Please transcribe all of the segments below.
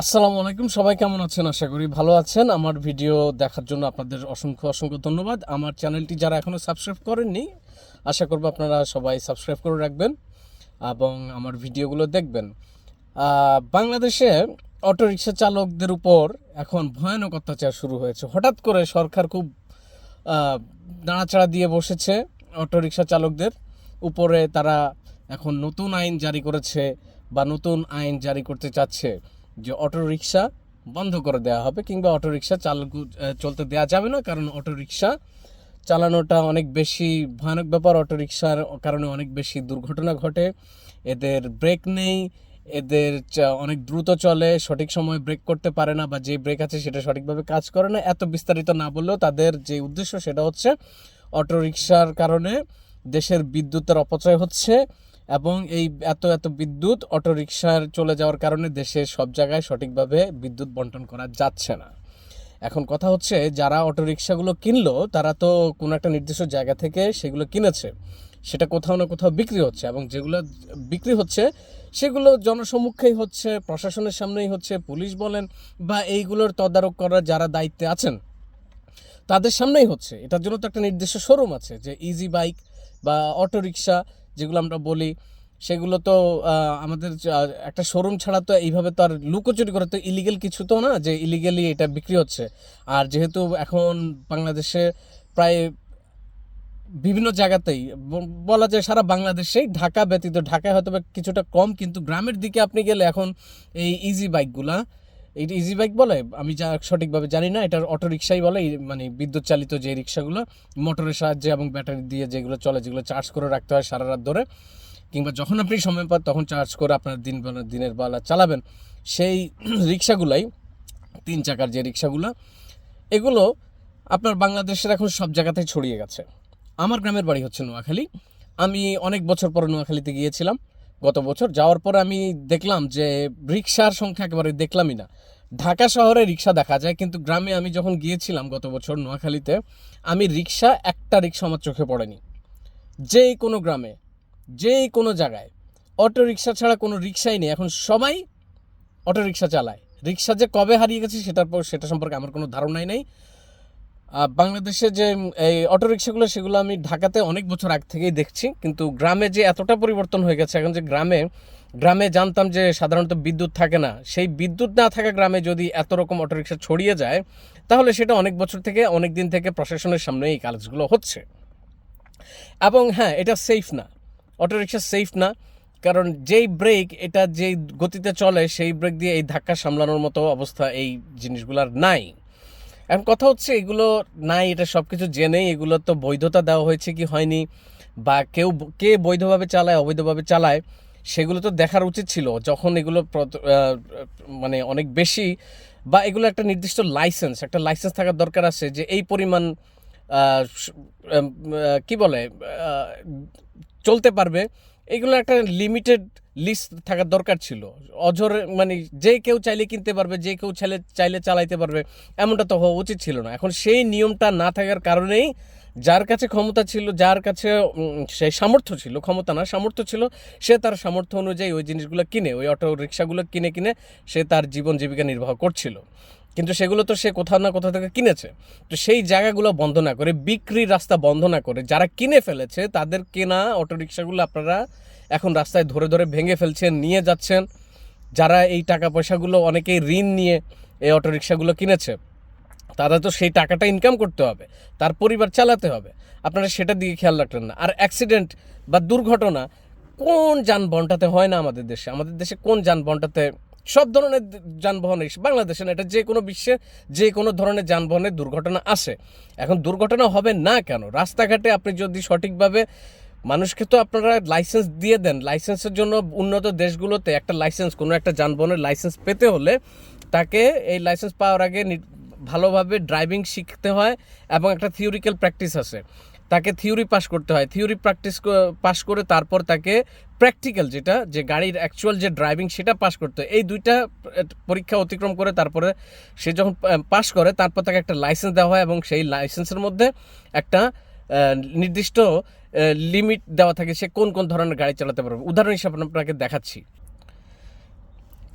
আসসালামু আলাইকুম, সবাই কেমন আছেন? আশা করি ভালো আছেন। আমার ভিডিও দেখার জন্য আপনাদের অসংখ্য অসংখ্য ধন্যবাদ। আমার চ্যানেলটি যারা এখনও সাবস্ক্রাইব করেননি, আশা করব আপনারা সবাই সাবস্ক্রাইব করে রাখবেন এবং আমার ভিডিওগুলো দেখবেন। বাংলাদেশে অটোরিকশা চালকদের উপর এখন ভয়ানক অত্যাচার শুরু হয়েছে। হঠাৎ করে সরকার খুব নাড়াচাড়া দিয়ে বসেছে অটোরিকশা চালকদের উপরে। তারা এখন নতুন আইন জারি করেছে বা নতুন আইন জারি করতে চাচ্ছে। যে অটোরিকশা বন্ধ করে দেওয়া হবে কিংবা অটোরিকশা চালু চলতে দেওয়া যাবে না, কারণ অটোরিকশা চালানোটা অনেক বেশি ভয়ানক ব্যাপার। অটোরিকশার কারণে অনেক বেশি দুর্ঘটনা ঘটে। এদের ব্রেক নেই, এদের অনেক দ্রুত চলে, সঠিক সময় ব্রেক করতে পারে না বা যে ব্রেক আছে সেটা সঠিকভাবে কাজ করে না। এত বিস্তারিত না বললেও তাদের যে উদ্দেশ্য সেটা হচ্ছে অটোরিকশার কারণে দেশের বিদ্যুতের অপচয় হচ্ছে। এবং এই এত এত বিদ্যুৎ অটোরিকশার চলে যাওয়ার কারণে দেশের সব জায়গায় সঠিকভাবে বিদ্যুৎ বন্টন করা যাচ্ছে না। এখন কথা হচ্ছে, যারা অটোরিকশাগুলো কিনলো, তারা তো কোনো একটা নির্দিষ্ট জায়গা থেকে সেগুলো কিনেছে। সেটা কোথাও না কোথাও বিক্রি হচ্ছে এবং যেগুলো বিক্রি হচ্ছে, সেগুলো জনসম্মুখেই হচ্ছে, প্রশাসনের সামনেই হচ্ছে, পুলিশ বলেন বা এইগুলোর তদারক করার যারা দায়িত্বে আছেন, তাদের সামনেই হচ্ছে। এটার জন্য তো একটা নির্দিষ্ট শোরুম আছে যে ইজি বাইক বা অটো রিক্সা যেগুলো আমরা বলি, সেগুলো তো আমাদের একটা শোরুম ছাড়া তো এইভাবে তো আর লুকোচুরি করে তো ইলিগেল কিছু তো না, যে ইলিগেলি এটা বিক্রি হচ্ছে। আর যেহেতু এখন বাংলাদেশে প্রায় বিভিন্ন জায়গাতেই বলা যায় সারা বাংলাদেশেই ঢাকা ব্যতীত, ঢাকায় হয়তো কিছুটা কম, কিন্তু গ্রামের দিকে আপনি গেলে এখন এই ইজি বাইকগুলা এই ইজি বাইক বলে? আমি যা সঠিকভাবে জানি না, এটার অটো রিক্সাই বলে মানে বিদ্যুৎ চালিত যে রিক্সাগুলো মোটরের সাহায্যে এবং ব্যাটারি দিয়ে যেগুলো চলে, যেগুলো চার্জ করে রাখতে হয় সারা রাত ধরে, কিংবা যখন আপনি সময় পান তখন চার্জ করে আপনার দিন দিনের বেলা চালাবেন। সেই রিক্সাগুলাই তিন চাকার যে রিক্সাগুলো এগুলো আপনার বাংলাদেশের এখন সব জায়গাতেই ছড়িয়ে গেছে। আমার গ্রামের বাড়ি হচ্ছে নোয়াখালী। আমি অনেক বছর পরে নোয়াখালীতে গিয়েছিলাম। গত বছর যাওয়ার পর আমি দেখলাম যে রিক্সার সংখ্যা একেবারে দেখলামই না। ঢাকা শহরে রিক্সা দেখা যায়, কিন্তু গ্রামে আমি যখন গিয়েছিলাম গত বছর নোয়াখালীতে, আমি রিক্সা একটা রিক্সা আমার চোখে পড়েনি। যে কোনো গ্রামে যে কোনো জায়গায়। অটো রিক্সা ছাড়া কোনো রিক্সাই নেই। এখন সবাই অটো রিক্সা চালায়। রিক্সা যে কবে হারিয়ে গেছে সেটার পর, সেটা সম্পর্কে আমার কোনো ধারণাই নেই। বাংলাদেশে যে এই অটো রিক্সাগুলো সেগুলো আমি ঢাকাতে অনেক বছর আগ থেকেই দেখছি। কিন্তু গ্রামে যে এতটা পরিবর্তন হয়ে গেছে, এখন যে গ্রামে গ্রামে জানতাম যে সাধারণত বিদ্যুৎ থাকে না। সেই বিদ্যুৎ না থাকা গ্রামে যদি এত রকম অটো রিক্সা ছড়িয়ে যায়, তাহলে সেটা অনেক বছর থেকে, অনেক দিন থেকে প্রশাসনের সামনে এই কাজগুলো হচ্ছে। এবং হ্যাঁ এটা সেফ না। অটোরিকশা সেফ না। কারণ যেই ব্রেক এটা যেই গতিতে চলে, সেই ব্রেক দিয়ে এই ধাক্কা সামলানোর মতো অবস্থা এই জিনিসগুলোর নাই। এখন কথা হচ্ছে এগুলো নাই, এটা সব কিছু জেনেই এগুলো তো বৈধতা দেওয়া হয়েছে কি হয়নি, বা কেউ কে বৈধভাবে চালায়, অবৈধভাবে চালায়, সেগুলো তো দেখার উচিত ছিল। যখন এগুলো মানে অনেক বেশি, বা এগুলো একটা নির্দিষ্ট লাইসেন্স একটা লাইসেন্স থাকার দরকার আছে যে এই পরিমাণ কি বলে চলতে পারবে, এগুলো একটা লিমিটেড লিস্ট থাকার দরকার ছিল। অঝর মানে যে কেউ চাইলে কিনতে পারবে, যে কেউ চাইলে চাইলে চালাইতে পারবে, এমনটা তো হওয়া উচিত ছিল না। এখন সেই নিয়মটা না থাকার কারণেই যার কাছে ক্ষমতা ছিল, যার কাছে সেই সামর্থ্য ছিল, ক্ষমতা না, সামর্থ্য ছিল, সে তার সামর্থ্য অনুযায়ী ওই জিনিসগুলো কিনে, ওই অটো রিক্সাগুলো কিনে কিনে সে তার জীবন জীবিকা নির্বাহ করছিল। কিন্তু সেগুলো তো সে কোথাও না কোথাও থেকে কিনেছে। তো সেই জায়গাগুলো বন্ধ না করে, বিক্রির রাস্তা বন্ধ না করে, যারা কিনে ফেলেছে তাদের কেনা অটোরিকশাগুলো আপনারা এখন রাস্তায় ধরে ধরে ভেঙে ফেলছেন, নিয়ে যাচ্ছেন। যারা এই টাকা পয়সাগুলো অনেকেই ঋণ নিয়ে এই অটোরিকশাগুলো কিনেছে তারা তো সেই টাকাটা ইনকাম করতে হবে, তার পরিবার চালাতে হবে। আপনারা সেটা দিকে খেয়াল রাখলেন না। আর অ্যাক্সিডেন্ট বা দুর্ঘটনা কোন যানবাহনটাতে হয় না আমাদের দেশে? আমাদের দেশে কোন যানবাহনটাতে সব ধরনের যানবাহনে বাংলাদেশে না, এটা যে কোনো বিশ্বে যে কোনো ধরনের যানবাহনের দুর্ঘটনা আসে এখন দুর্ঘটনা হবে না কেন? রাস্তাঘাটে আপনি যদি সঠিকভাবে মানুষকে তো আপনারা লাইসেন্স দিয়ে দেন লাইসেন্সের জন্য উন্নত দেশগুলোতে একটা লাইসেন্স কোনো একটা যানবাহনের লাইসেন্স পেতে হলে তাকে এই লাইসেন্স পাওয়ার আগে ভালোভাবে ড্রাইভিং শিখতে হয় এবং একটা থিওরিক্যাল প্র্যাকটিস আছে। তাকে থিওরি পাস করতে হয়। থিওরি প্র্যাকটিস পাস করে তারপর তাকে প্র্যাকটিক্যাল যেটা, যে গাড়ির অ্যাকচুয়াল যে ড্রাইভিং সেটা পাস করতে হয়। এই দুইটা পরীক্ষা অতিক্রম করে তারপরে সে যখন পাস করে, তারপর তাকে একটা লাইসেন্স দেওয়া হয় এবং সেই লাইসেন্সের মধ্যে একটা নির্দিষ্ট লিমিট দেওয়া থাকে সে কোন কোন ধরনের গাড়ি চালাতে পারবে। উদাহরণ হিসাবে আপনাকে দেখাচ্ছি।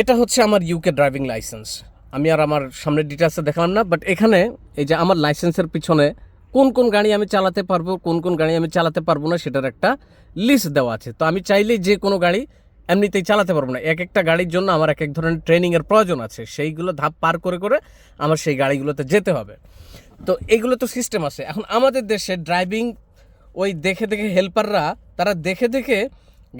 এটা হচ্ছে আমার ইউকে ড্রাইভিং লাইসেন্স আমি আর আমার সামনে ডিটেলসে দেখালাম না বাট এখানে এই যে আমার লাইসেন্সের পিছনে কোন কোন গাড়ি আমি চালাতে পারব, কোন কোন গাড়ি আমি চালাতে পারব না সেটার একটা লিস্ট দেওয়া আছে। তো আমি চাইলেই যে কোনো গাড়ি এমনিতেই চালাতে পারব না। এক একটা গাড়ির জন্য আমার এক এক ধরনের ট্রেনিংয়ের প্রয়োজন আছে। সেইগুলো ধাপ পার করে করে আমার সেই গাড়িগুলোতে যেতে হবে। তো এইগুলো তো সিস্টেম আছে। এখন আমাদের দেশে ড্রাইভিং ওই দেখে দেখে হেল্পাররা তারা দেখে দেখে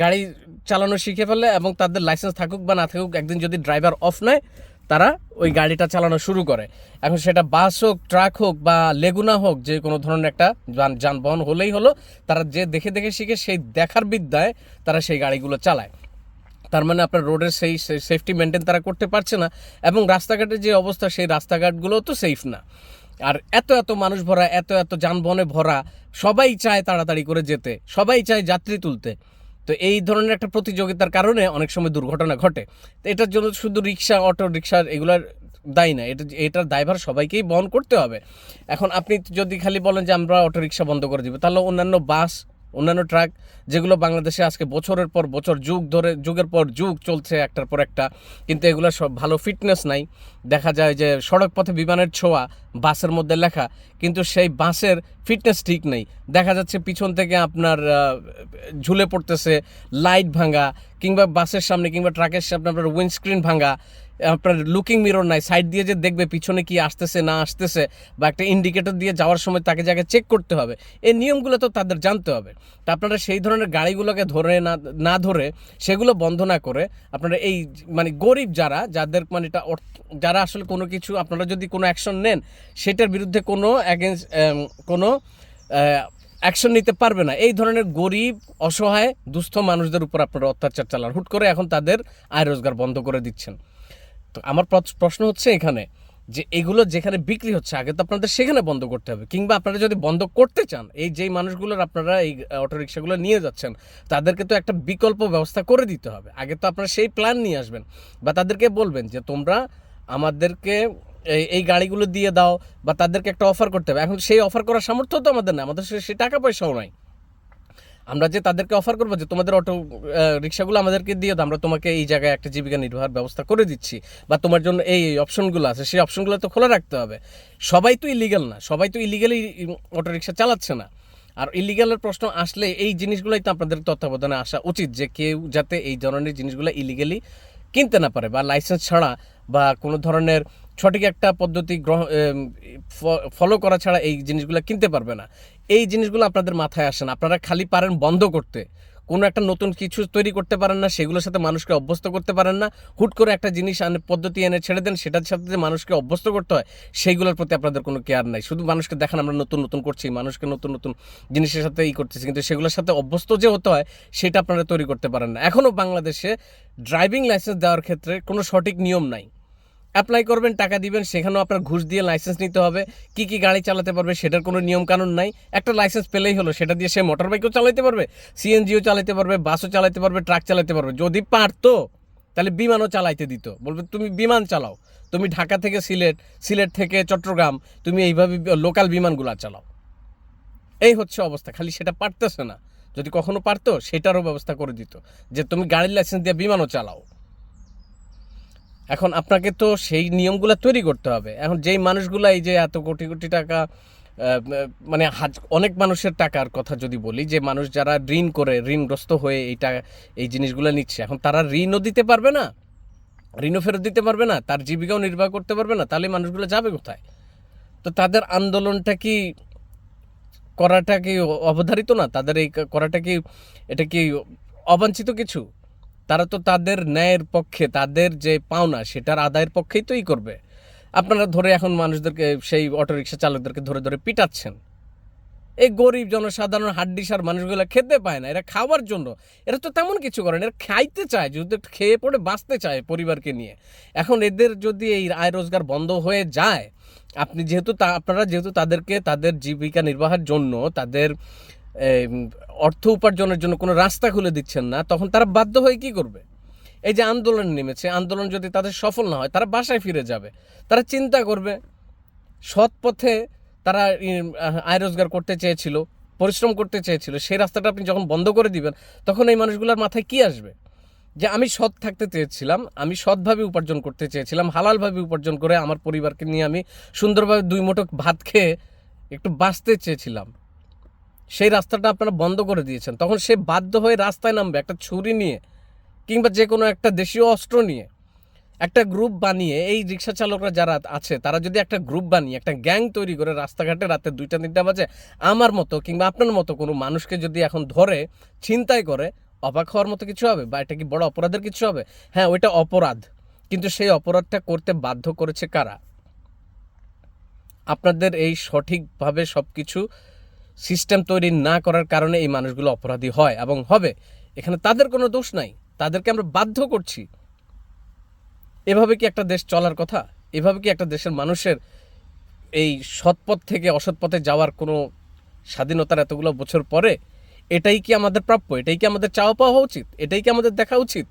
গাড়ি চালানো শিখে ফেলে এবং তাদের লাইসেন্স থাকুক বা না থাকুক, একদিন যদি ড্রাইভার অফ নেয় তারা ওই গাড়িটা চালানো শুরু করে। এখন সেটা বাস হোক, ট্রাক হোক বা লেগুনা হোক, যে কোনো ধরনের একটা যান- যানবাহন হলেই হলো, তারা যে দেখে দেখে শিখে সেই দেখার বিদ্যায় তারা সেই গাড়িগুলো চালায়। তার মানে আপনার রোডের সেই সেফটি মেনটেন তারা করতে পারছে না, এবং রাস্তাঘাটের যে অবস্থা, সেই রাস্তাঘাটগুলো তো সেফ না। আর এত এত মানুষ ভরা, এত এত যানবাহনে ভরা, সবাই চায় তাড়াতাড়ি করে যেতে, সবাই চায় যাত্রী তুলতে। তো এই ধরনের একটা প্রতিযোগিতার কারণে অনেক সময় দুর্ঘটনা ঘটে। তো এটার জন্য শুধু রিক্সা, অটো, রিক্সা এগুলার দায়ী না। এটা, এটার দায়ভার সবাইকেই বহন করতে হবে। এখন আপনি যদি খালি বলেন যে আমরা অটো, রিক্সা বন্ধ করে দিব, তাহলে অন্যান্য বাস অন্যান্য ট্রাক যেগুলো বাংলাদেশে আজকে বছরের পর বছর, যুগ ধরে, যুগের পর যুগ চলছে একটার পর একটা, কিন্তু এগুলো সব ভালো ফিটনেস নাই। দেখা যায় যে সড়ক পথে বিমানের ছোঁয়া বাসের মধ্যে লেখা, কিন্তু সেই বাসের ফিটনেস ঠিক নেই। দেখা যাচ্ছে পিছন থেকে আপনার ঝুলে পড়তেছে লাইট ভাঙা কিংবা বাসের সামনে কিংবা ট্রাকের সামনে আপনার উইন্ডস্ক্রিন ভাঙা আপনার লুকিং মিরর নাই সাইড দিয়ে যে দেখবে, পিছনে কি আসতেছে, না আসতেছে, বা একটা ইন্ডিকেটর দিয়ে যাওয়ার সময় তাকে জায়গায় চেক করতে হবে, এই নিয়মগুলো তো তাদের জানতে হবে। তা আপনারা সেই ধরনের গাড়িগুলোকে ধরে না না ধরে সেগুলো বন্ধ না করে আপনারা এই মানে গরিব যারা, যাদের মানে এটা যারা আসলে কোনো কিছু, আপনারা যদি কোনো অ্যাকশন নেন, সেটার বিরুদ্ধে কোনো অ্যাগেন্স কোনো অ্যাকশন নিতে পারবে না। এই ধরনের গরিব, অসহায়, দুস্থ মানুষদের উপর আপনারা অত্যাচার চালান। হুট করে এখন তাদের আয় রোজগার বন্ধ করে দিচ্ছেন। তো আমার প্রশ্ন হচ্ছে এখানে যে এগুলো যেখানে বিক্রি হচ্ছে, আগে তো আপনাদের সেখানে বন্ধ করতে হবে। কিংবা আপনারা যদি বন্ধ করতে চান, এই যেই মানুষগুলোর আপনারা এই অটোরিকশাগুলো নিয়ে যাচ্ছেন, তাদেরকে তো একটা বিকল্প ব্যবস্থা করে দিতে হবে। আগে তো আপনারা সেই প্ল্যান নিয়ে আসবেন। বা তাদেরকে বলবেন যে, তোমরা আমাদেরকে এই এই গাড়িগুলো দিয়ে দাও, বা তাদেরকে একটা অফার করতে হবে। এখন সেই অফার করার সামর্থ্য তো আমাদের না আমাদের সে টাকা পয়সাও নাই। আমরা যে তাদেরকে অফার করব যে তোমাদের অটো রিক্সাগুলো আমাদেরকে দিয়ে দাও, আমরা তোমাকে এই জায়গায় একটা জীবিকা নির্বাহের ব্যবস্থা করে দিচ্ছি। বা তোমার জন্য এই এই অপশনগুলো আছে, সেই অপশনগুলো তো খোলা রাখতে হবে। সবাই তো ইলিগাল না, সবাই তো ইলিগালি অটো রিক্সা চালাচ্ছে না। আর ইলিগালের প্রশ্ন আসলে এই জিনিসগুলোই তো আপনাদের তত্ত্বাবধানে আসা উচিত যে কেউ যাতে এই ধরনের জিনিসগুলো ইলিগালি কিনতে না পারে বা লাইসেন্স ছাড়া বা কোনো ধরনের সঠিক একটা পদ্ধতি গ্রহ ফলো করা ছাড়া এই জিনিসগুলো কিনতে পারবে না। এই জিনিসগুলো আপনাদের মাথায় আসে না। আপনারা খালি পারেন বন্ধ করতে। কোনো একটা নতুন কিছু তৈরি করতে পারেন না, সেগুলোর সাথে মানুষকে অভ্যস্ত করতে পারেন না। হুট করে একটা জিনিস আনে, পদ্ধতি এনে ছেড়ে দেন, সেটার সাথে যে মানুষকে অভ্যস্ত করতে হয়, সেইগুলোর প্রতি আপনাদের কোনো কেয়ার নাই। শুধু মানুষকে দেখান, আমরা নতুন নতুন করছি, মানুষকে নতুন নতুন জিনিসের সাথে ই করতেছি, কিন্তু সেগুলোর সাথে অভ্যস্ত যে হতে হয়, সেটা আপনারা তৈরি করতে পারেন না। এখনও বাংলাদেশে ড্রাইভিং লাইসেন্স দেওয়ার ক্ষেত্রে কোনো সঠিক নিয়ম নাই। অ্যাপ্লাই করবেন, টাকা দিবেন, সেখানেও আপনার ঘুষ দিয়ে লাইসেন্স নিতে হবে। কি কি গাড়ি চালাতে পারবে সেটার কোনো নিয়ম কানুন নাই। একটা লাইসেন্স পেলেই হলো, সেটা দিয়ে সে মোটর বাইকও চালাতে পারবে সিএনজিও চালাতে পারবে বাসও চালাতে পারবে ট্রাক চালাতে পারবে। যদি পারতো, তাহলে বিমানও চালাইতে দিত। বলবে, তুমি বিমান চালাও। তুমি ঢাকা থেকে সিলেট সিলেট থেকে চট্টগ্রাম, তুমি এইভাবে লোকাল বিমানগুলো চালাও। এই হচ্ছে অবস্থা। খালি সেটা পারতেছে না। যদি কখনো পারতো, সেটারও ব্যবস্থা করে দিত যে, তুমি গাড়ির লাইসেন্স দিয়ে বিমানও চালাও। এখন আপনাকে তো সেই নিয়মগুলো তৈরি করতে হবে। এখন যেই মানুষগুলো এই যে এত কোটি কোটি টাকা মানে অনেক মানুষের টাকার কথা যদি বলি, যে মানুষ যারা ঋণ করে, ঋণগ্রস্ত হয়ে এই টাকা এই জিনিসগুলো নিচ্ছে, এখন তারা ঋণও দিতে পারবে না। ঋণও ফেরত দিতে পারবে না, তার জীবিকাও নির্বাহ করতে পারবে না, তাহলে মানুষগুলো যাবে কোথায়? তো তাদের আন্দোলনটা কি করাটা কি অবধারিত না? তাদের এই করাটা কি, এটা কি অবাঞ্ছিত কিছু? তারা তো তাদের ন্যায়ের পক্ষে, তাদের যে পাওনা সেটার আদায়ের পক্ষেই তো ই করবে। আপনারা ধরে এখন মানুষদেরকে, সেই অটোরিকশা চালকদেরকে ধরে ধরে পিটাচ্ছেন। এই গরিব জনসাধারণ হাড্ডিসার মানুষগুলো খেতে পায় না, এরা খাওয়ার জন্য। এরা তো তেমন কিছু করে না, এরা খাইতে চায়, যদি খেয়ে পড়ে বাঁচতে চায় পরিবারকে নিয়ে। এখন এদের যদি এই আয় রোজগার বন্ধ হয়ে যায়, আপনি যেহেতু তা, আপনারা যেহেতু তাদেরকে তাদের জীবিকা নির্বাহের জন্য, তাদের অর্থ উপার্জনের জন্য কোনো রাস্তা খুলে দিচ্ছেন না, তখন তারা বাধ্য হয়ে কি করবে? এই যে আন্দোলন নেমেছে, আন্দোলন যদি তাদের সফল না হয়, তারা বাসায় ফিরে যাবে। তারা চিন্তা করবে, সৎ পথে তারা আয় রোজগার করতে চেয়েছিল, পরিশ্রম করতে চেয়েছিল, সেই রাস্তাটা আপনি যখন বন্ধ করে দিবেন, তখন এই মানুষগুলোর মাথায় কি আসবে? যে আমি সৎ থাকতে চেয়েছিলাম, আমি সৎভাবে উপার্জন করতে চেয়েছিলাম, হালালভাবে উপার্জন করে আমার পরিবারকে নিয়ে আমি সুন্দরভাবে দুই মুঠো ভাত খেয়ে একটু বাঁচতে চেয়েছিলাম। সেই রাস্তাটা আপনারা বন্ধ করে দিয়েছেন। তখন সে বাধ্য হয়ে রাস্তায় নামবে, একটা ছুরি নিয়ে, কিংবা যে কোনো একটা দেশীয় অস্ত্র নিয়ে, একটা গ্রুপ বানিয়ে, এই রিক্সা চালকরা যারা আছে, তারা যদি একটা গ্রুপ বানিয়ে, একটা গ্যাং তৈরি করে রাস্তাঘাটে রাতে দুইটা, তিনটা বাজে, আমার মতো কিংবা আপনার মতো কোনো মানুষকে যদি এখন ধরে, ছিনতাই করে, অবাক হওয়ার মতো কিছু হবে? বা এটা কি বড় অপরাধের কিছু হবে? হ্যাঁ ওইটা অপরাধ। কিন্তু সেই অপরাধটা করতে বাধ্য করেছে কারা? আপনাদের এই সঠিকভাবে সব কিছু সিস্টেম তৈরি না করার কারণে এই মানুষগুলো অপরাধী হয় এবং হবে। এখানে তাদের কোনো দোষ নাই। তাদেরকে আমরা বাধ্য করছি। এভাবে কি একটা দেশ চলার কথা? এভাবে কি একটা দেশের মানুষের এই সৎপথ থেকে অসৎ পথে যাওয়ার কোনো স্বাধীনতার এতগুলো বছর পরে এটাই কি আমাদের প্রাপ্য? এটাই কি আমাদের চাওয়া পাওয়া উচিত? এটাই কি আমাদের দেখা উচিত?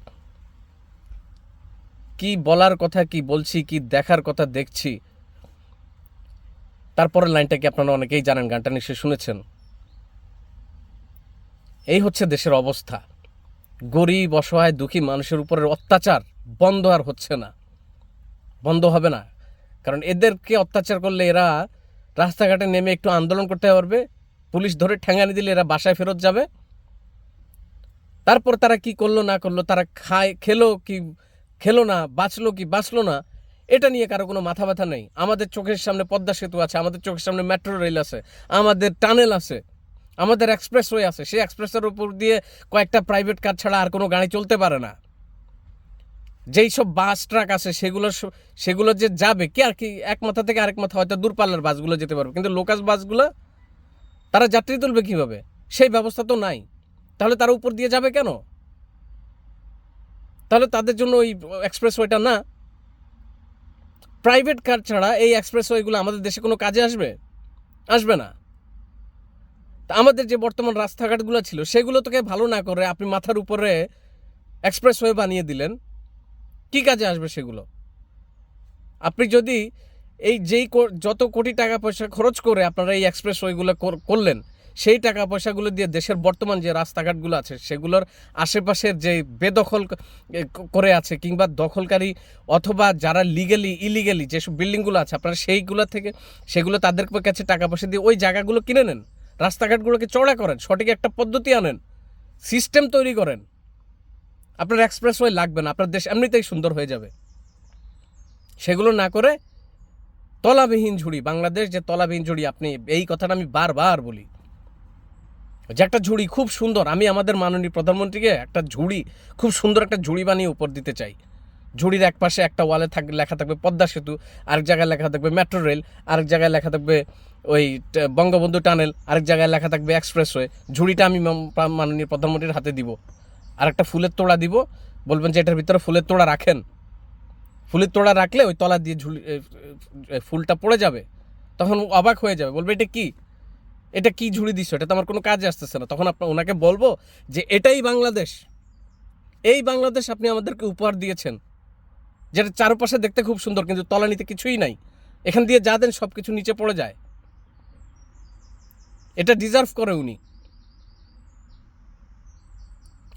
কি বলার কথা, কি বলছি, কি দেখার কথা দেখছি তারপরের লাইনটা কি আপনারা অনেকেই জানেন, গানটা নিশ্চয়ই শুনেছেন? এই হচ্ছে দেশের অবস্থা। গরিব, অসহায়, দুঃখী মানুষের উপরের অত্যাচার বন্ধ আর হচ্ছে না। বন্ধ হবে না। কারণ এদেরকে অত্যাচার করলে এরা রাস্তাঘাটে নেমে একটু আন্দোলন করতে পারবে, পুলিশ ধরে ঠ্যাঙ্গানি দিলে এরা বাসায় ফেরত যাবে। তারপর তারা কি করল, না করল, তারা খায়, খেলো কি, খেলো না, বাঁচলো কি, বাঁচলো না এটা নিয়ে কারও কোনো মাথা ব্যথা নেই। আমাদের চোখের সামনে পদ্মা সেতু আছে, আমাদের চোখের সামনে মেট্রো রেল আছে, আমাদের টানেল আছে, আমাদের এক্সপ্রেসওয়ে আছে। সেই এক্সপ্রেসের উপর দিয়ে কয়েকটা প্রাইভেট কার ছাড়া আর কোনো গাড়ি চলতে পারে না। যেই সব বাস ট্রাক আছে, সেগুলো সেগুলো যে যাবে, কি আর কি এক মাথা থেকে আরেক মাথা হয়তো দূরপাল্লার বাসগুলো যেতে পারবে। কিন্তু লোকাল বাসগুলো, তারা যাত্রী তুলবে কীভাবে? সেই ব্যবস্থা তো নাই। তাহলে তারা উপর দিয়ে যাবে কেন? তাহলে তাদের জন্য ওই এক্সপ্রেসওয়েটা না। প্রাইভেট কার ছাড়া এই এক্সপ্রেসওয়েগুলো আমাদের দেশে কোনো কাজে আসবে? আসবে না। তা আমাদের যে বর্তমান রাস্তাঘাটগুলো ছিল, সেগুলো তোকে ভালো না করে আপনি মাথার উপরে এক্সপ্রেসওয়ে বানিয়ে দিলেন, কি কাজে আসবে সেগুলো? আপনি যদি এই যেই যত কোটি টাকা পয়সা খরচ করে আপনারা এই এক্সপ্রেসওয়েগুলো কর- করলেন সেই টাকা পয়সাগুলো দিয়ে দেশের বর্তমান যে রাস্তাঘাটগুলো আছে, সেগুলোর আশেপাশের যে বেদখল করে আছে কিংবা দখলকারী অথবা যারা লিগেলি ইলিগেলি যেসব বিল্ডিংগুলো আছে, আপনারা সেইগুলো থেকে, সেগুলো তাদের কাছে টাকা পয়সা দিয়ে ওই জায়গাগুলো কিনে নেন। রাস্তাঘাটগুলোকে চড়া করেন, সঠিক একটা পদ্ধতি আনেন সিস্টেম তৈরি করেন। আপনার এক্সপ্রেসওয়ে লাগবে না, আপনার দেশ এমনিতেই সুন্দর হয়ে যাবে। সেগুলো না করে তলাবিহীন ঝুড়ি, বাংলাদেশ যে তলাবিহীন ঝুড়ি, আপনি এই কথাটা আমি বারবার বলি। যে একটা ঝুড়ি খুব সুন্দর, আমি আমাদের মাননীয় প্রধানমন্ত্রীকে একটা ঝুড়ি, খুব সুন্দর একটা ঝুড়ি বানিয়ে উপর দিতে চাই। ঝুড়ির এক পাশে একটা ওয়ালে থাক, লেখা থাকবে পদ্মা সেতু, আরেক জায়গায় লেখা থাকবে মেট্রো রেল, আরেক জায়গায় লেখা থাকবে ওই বঙ্গবন্ধু টানেল, আরেক জায়গায় লেখা থাকবে এক্সপ্রেসওয়ে। ঝুড়িটা আমি মাননীয় প্রধানমন্ত্রীর হাতে দিব। আর একটা ফুলের তোড়া দিব, বলবেন যে এটার ভিতরে ফুলের তোড়া রাখেন। ফুলের তোড়া রাখলে ওই তলা দিয়ে ঝুলি ফুলটা পড়ে যাবে, তখন অবাক হয়ে যাবে, বলবে এটা কি? এটা কি ঝুড়ি দিচ্ছ এটা তো আমার কোনো কাজে আসতেছে না। তখন আপনার ওনাকে বলব যে, এটাই বাংলাদেশ। এই বাংলাদেশ আপনি আমাদেরকে উপহার দিয়েছেন। যেটা চারপাশে দেখতে খুব সুন্দর, কিন্তু তলানিতে কিছুই নাই। এখান দিয়ে যা দেন সব কিছু নিচে পড়ে যায়। এটা ডিজার্ভ করে উনি।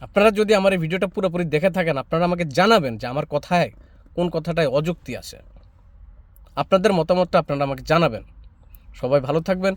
আপনারা যদি আমার এই ভিডিওটা পুরোপুরি দেখে থাকেন, আপনারা আমাকে জানাবেন যে আমার কথায় কোন কথাটায় অযুক্তি আছে। আপনাদের মতামতটা আপনারা আমাকে জানাবেন। সবাই ভালো থাকবেন।